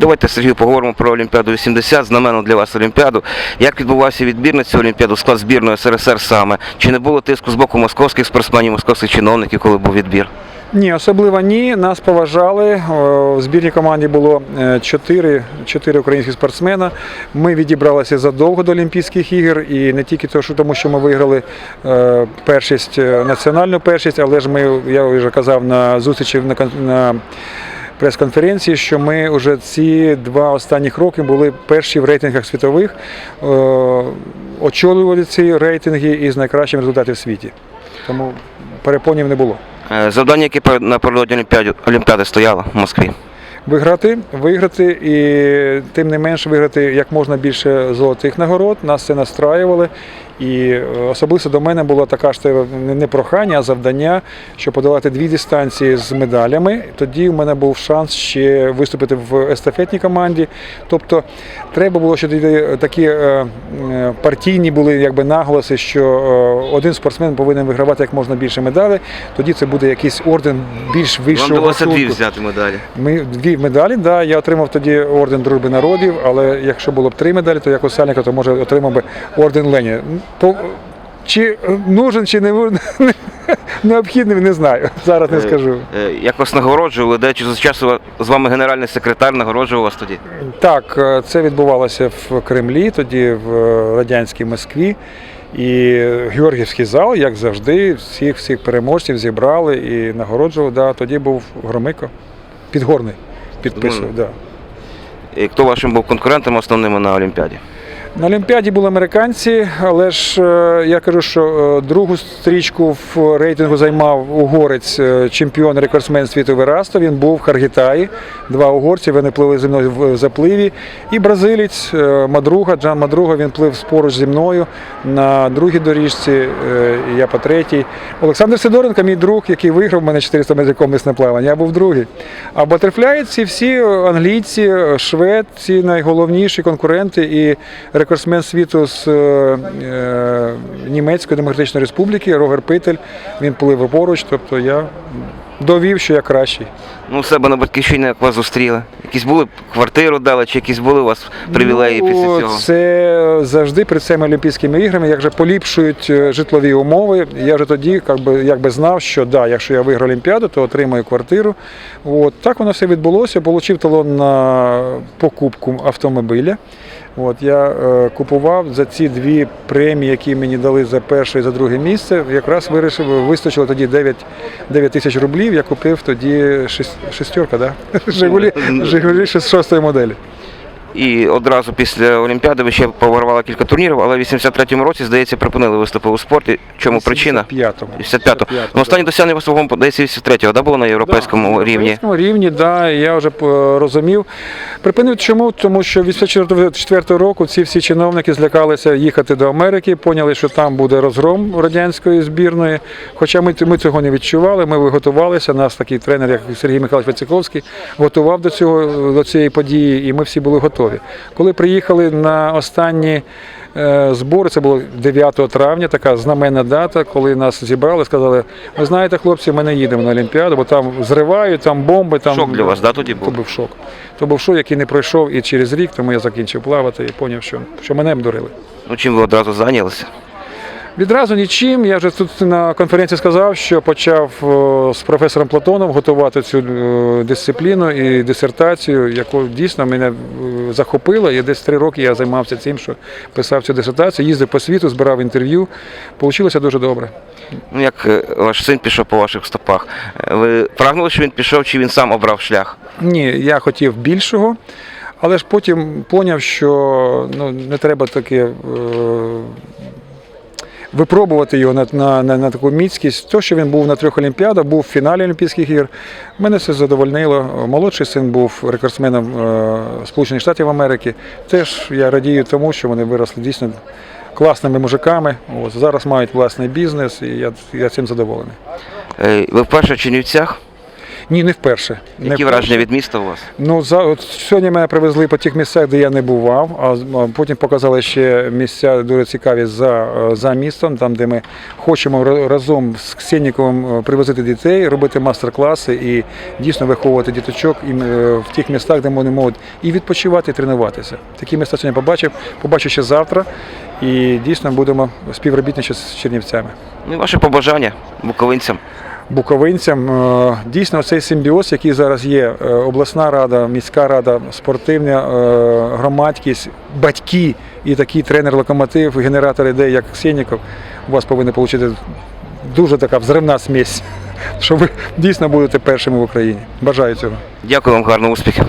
Давайте, Сергію, поговоримо про Олімпіаду 80, знамену для вас Олімпіаду. Як відбувався відбір на цю Олімпіаду, склад збірної СРСР саме? Чи не було тиску з боку московських спортсменів, московських чиновників, коли був відбір? Ні, особливо ні. Нас поважали. В збірній команді було е, чотири, чотири українські спортсмена. Ми відібралися задовго до Олімпійських ігор, і не тільки тому, що ми виграли е, першість, е, національну першість, але ж ми, я вже казав на зустрічі на прес-конференції, що ми вже ці два останніх роки були перші в рейтингах світових, е, очолювали ці рейтинги із найкращим результатів в світі. Тому перепонів не було. Е, Завдання, яке перед- напередодні Олімпіади, Олімпіади стояло в Москві. Виграти, виграти і тим не менш виграти як можна більше золотих нагород. Нас це настраювали. І е, особисто до мене було така ж не прохання, а завдання, щоб подолати дві дистанції з медалями. Тоді в мене був шанс ще виступити в естафетній команді. Тобто треба було, щоб такі е, е, партійні були якби наголоси, що е, один спортсмен повинен вигравати як можна більше медалей. Тоді це буде якийсь орден більш Вам вищого вдалося дві взяти медалі. Ми дві медалі, да, я отримав тоді орден Дружби народів, але якщо було б три медалі, то як у Сальника, то може отримав би орден Леніна. Чи нужен, чи не нужен, необхідний, не знаю. Зараз не скажу. Е, Як вас нагороджували, де чи за часу з вами генеральний секретар нагороджував вас тоді? Так, е, це відбувалося в Кремлі, тоді в е, радянській Москві. І Георгіївський зал, як завжди, всіх всіх переможців зібрали і нагороджував. Да, тоді був Громико, підгорний, підписував. Да. І хто вашим був конкурентом основними на Олімпіаді? На Олімпіаді були американці, але ж е, я кажу, що е, другу стрічку в рейтингу займав угорець, е, чемпіон рекордсмен світу Верасто. Він був в Харгітаї. Два угорці, вони плили зі мною в запливі. І бразилець Мадруга, Джан Мадруга, він плив поруч зі мною на другій доріжці, я по третій. Олександр Сидоренко, мій друг, який виграв мене 400 метрів комісне плавання, я був другий. А батерфляї ці всі англійці, е, швед, ці найголовніші конкуренти і рекордсмен світу з е, е, Німецької Демократичної Республіки Рогер Питель. Він плив поруч, тобто я довів, що я кращий. Ну, у себе на батьківщині як вас зустріли? Якісь були квартиру дали, чи якісь були у вас привілеї Ну, після цього? Це завжди перед цими Олімпійськими іграми, як же поліпшують е, житлові умови. Я вже тоді як би, як би знав, що да, якщо я виграю Олімпіаду, то отримаю квартиру. От, так воно все відбулося. Получив талон на покупку автомобіля. От, я е, купував за ці дві премії, які мені дали за перше і за друге місце. Якраз вирішив, вистачило тоді 9, 9 тисяч рублів. Я купив тоді шест, шестерка, да? Жигулі, Жигулі шостої моделі. І одразу після Олімпіади ви ще поворували кілька турнірів, але в 83-му році, здається, припинили виступи у спорті. Чому причина? 55-му. 55-го. Ну, останні досягнення свого, здається, 83-го, да, було на європейському Да, на рівні? європейському рівні, да, я вже е, розумів. Припинив чому? Тому що від 84 року ці всі чиновники злякалися їхати до Америки, поняли, що там буде розгром радянської збірної. Хоча ми, ми цього не відчували, ми готувалися. Нас такий тренер, як Сергій Михайлович Вацяковський, готував до цього до цієї події, і ми всі були готові. Коли приїхали на останні е, збори, це було 9 травня, така знаменна дата, коли нас зібрали, сказали: ви знаєте, хлопці, ми не їдемо на Олімпіаду, бо там зривають, там бомби. Там Шок для вас, да, тоді був? То був шок. То був шок, який не пройшов і через рік, тому я закінчив плавати і зрозумів, що, що мене обдурили. Ну, чим ви одразу зайнялися? Відразу нічим. Я вже тут на конференції сказав, що почав з професором Платоном готувати цю е, дисципліну і дисертацію, яку дійсно мене е, захопило. І десь три роки я займався цим, що писав цю дисертацію, їздив по світу, збирав інтерв'ю. Получилося дуже добре. Ну, як е, ваш син пішов по ваших стопах? Е, Ви прагнули, що він пішов, чи він сам обрав шлях? Ні, я хотів більшого, але ж потім поняв, що ну, не треба таке. Е- Випробувати його на, на, на, на таку міцкість. То, що він був на трьох Олімпіадах, був в фіналі Олімпійських ігор. Мене це задовольнило. Молодший син був рекордсменом е, Сполучених Штатів Америки. Теж я радію тому, що вони виросли дійсно класними мужиками. От, зараз мають власний бізнес, і я, я цим задоволений. Е, Ви вперше в Чернівцях? Ні, не вперше. Не Які вперше. враження від міста у вас? Ну, за, от сьогодні мене привезли по тих місцях, де я не бував, а, потім показали ще місця дуже цікаві за, е, за містом, там, де ми хочемо разом з Ксеніковим е, привозити дітей, робити мастер-класи і дійсно виховувати діточок і, е, в тих містах, де вони можуть і відпочивати, і тренуватися. Такі міста сьогодні побачив, побачу ще завтра і дійсно будемо співробітничати з Чернівцями. Ну і ваші побажання буковинцям. Буковинцям. Е, Дійсно, цей симбіоз, який зараз є, е, обласна рада, міська рада, спортивна е, громадськість, батьки і такий тренер локомотив, генератор ідей, як Сєніков, у вас повинна отримати дуже така взривна смесь, що ви дійсно будете першими в Україні. Бажаю цього. Дякую вам, гарного успіхів.